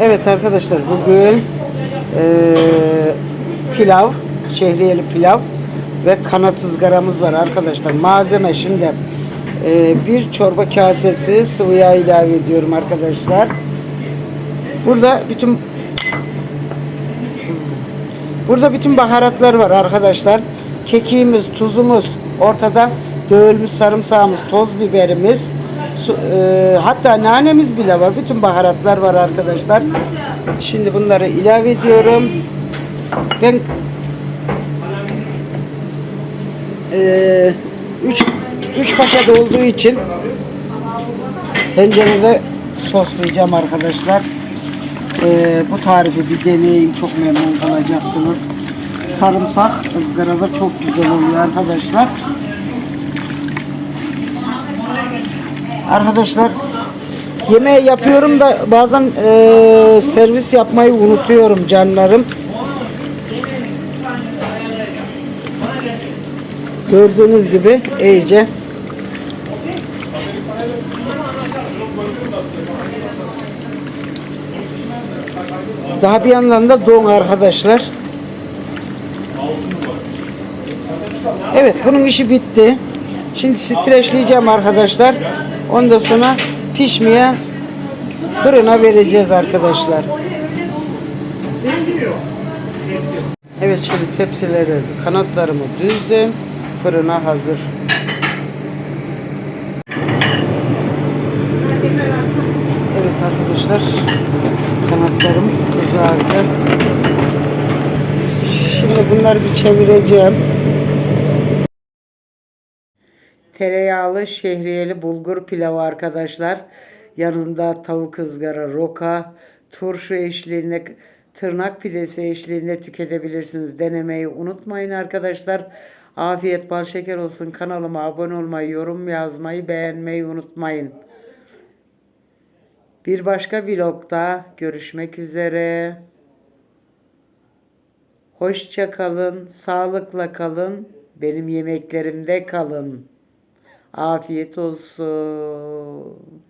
Evet arkadaşlar bugün eee, pilav, şehriyeli pilav ve kanat ızgaramız var arkadaşlar. Malzeme şimdi eee, bir çorba kasesi sıvı yağ ilave ediyorum arkadaşlar. Burada bütün Burada bütün baharatlar var arkadaşlar. Kekiğimiz, tuzumuz, ortada dövülmüş sarımsağımız, toz biberimiz, su- e, hatta nanemiz bile var. Bütün baharatlar var arkadaşlar. Şimdi bunları ilave ediyorum. Ben 3 3 paket olduğu için tencerede soslayacağım arkadaşlar. Ee, bu tarifi bir deneyin çok memnun kalacaksınız. Sarımsak ızgarada çok güzel oluyor arkadaşlar. Arkadaşlar yemeği yapıyorum da bazen ee, servis yapmayı unutuyorum canlarım. Gördüğünüz gibi iyice Daha bir yandan da don arkadaşlar. Evet bunun işi bitti. Şimdi streçleyeceğim arkadaşlar. Ondan sonra pişmeye fırına vereceğiz arkadaşlar. Evet şimdi tepsileri kanatlarımı düzdüm. Fırına hazır. Evet arkadaşlar kanatlarım kızardı. Şimdi bunları bir çevireceğim. Tereyağlı şehriyeli bulgur pilavı arkadaşlar. Yanında tavuk ızgara, roka, turşu eşliğinde, tırnak pidesi eşliğinde tüketebilirsiniz. Denemeyi unutmayın arkadaşlar. Afiyet bal şeker olsun. Kanalıma abone olmayı, yorum yazmayı, beğenmeyi unutmayın. Bir başka vlogda görüşmek üzere. Hoşça kalın, sağlıkla kalın, benim yemeklerimde kalın. Afiyet olsun.